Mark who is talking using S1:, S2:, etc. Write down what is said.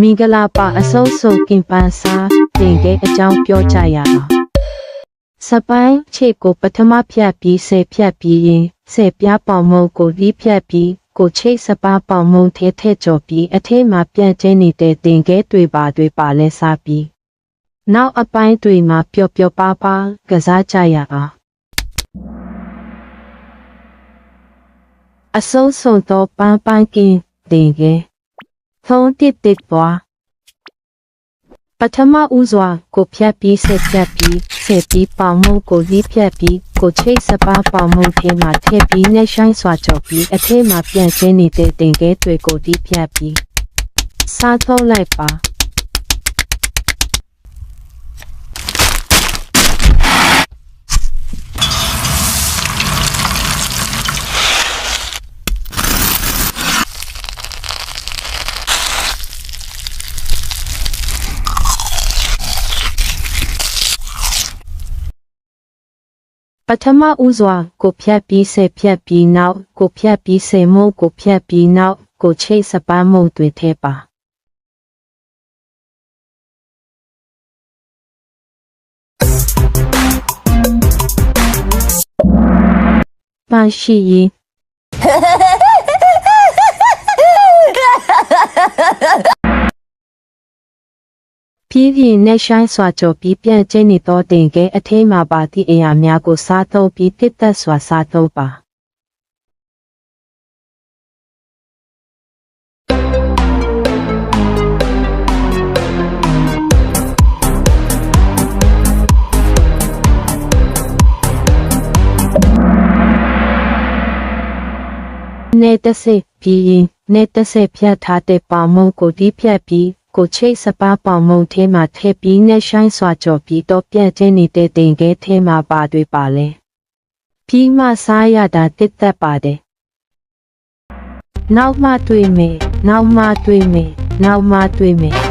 S1: မင်္ဂလာပါအစုံစုံကင်ပန်းစာတင်တဲ့အကြောင်းပြောကြရအောင်စပိုင်းခြေကိုပထမဖြတ်ပြီးဆယ်ဖြတ်ပြီးရင်ဆယ်ပြားပေါင်မုံကိုဒီဖြတ်ပြီးကိုချိတ်စပါးပေါင်မုံထဲထည့်ကြော်ပြီးအထဲမှာပြန့်ကျင်းနေတဲ့တင်ကဲတွေပါတွေပါလဲစားပြီးနောက်အပိုင်းတွေမှာပျော်ပျော်ပါပါကစားကြရအောင်အစုံစုံတော့ပန်းပန်းကင်းတင်ကဲ သုံးတစ်တစ်ပွားပထမဦးစွာကိုဖြတ်ပြီးဆက်ဖြတ်ပြီးဆက်ပြီးပေါင်မုံကိုလီးဖြတ်ပြီးကိုချိတ်စပါးပေါင်မုံထဲမှာထည့်ပြီးနဲ့ဆိုင်စွာကြော်ပြီးအထဲမှာပြန်ကျင်းနေတဲ့တင်ကဲတွေကိုဒီဖြတ်ပြီးစားသုံးလိုက်ပါ ပထမဦးစွာကိုဖြတ်ပြီးဆယ်ဖြတ်ပြီးနောက်ကိုဖြတ်ပြီးဆယ်မုံကိုဖြတ်ပြီးနောက်ကိုချိတ်စပန်းမုံတွေထဲပါပန်းရှိရင် ပြည်ပြင်းနဲ့ဆိုင်စွာကြော်ပြီးပြန့်ကျင်းနေသောတင်ကဲအထဲမှာပါသည့်အရာများကိုစားသုံးပြီးတစ်သက်စွာစားသုံးပါနေတဆိပြီးရင်နေတဆိဖြတ်ထားတဲ့ပေါင်မုံကိုဒီဖြတ်ပြီး ကိုချိတ်စပါးပေါင်မုံထဲမှာထည့်ပြီးနဲ့ဆိုင်စွာကြော်ပြီးတော့ပြန့်ကျင်းနေတဲ့တင်ကဲထဲမှာပါတွေပါလဲပြီးမှစားရတာတစ်သက်ပါတယ်နောက်မှတွေ့မယ်နောက်မှတွေ့မယ်နောက်မှတွေ့မယ်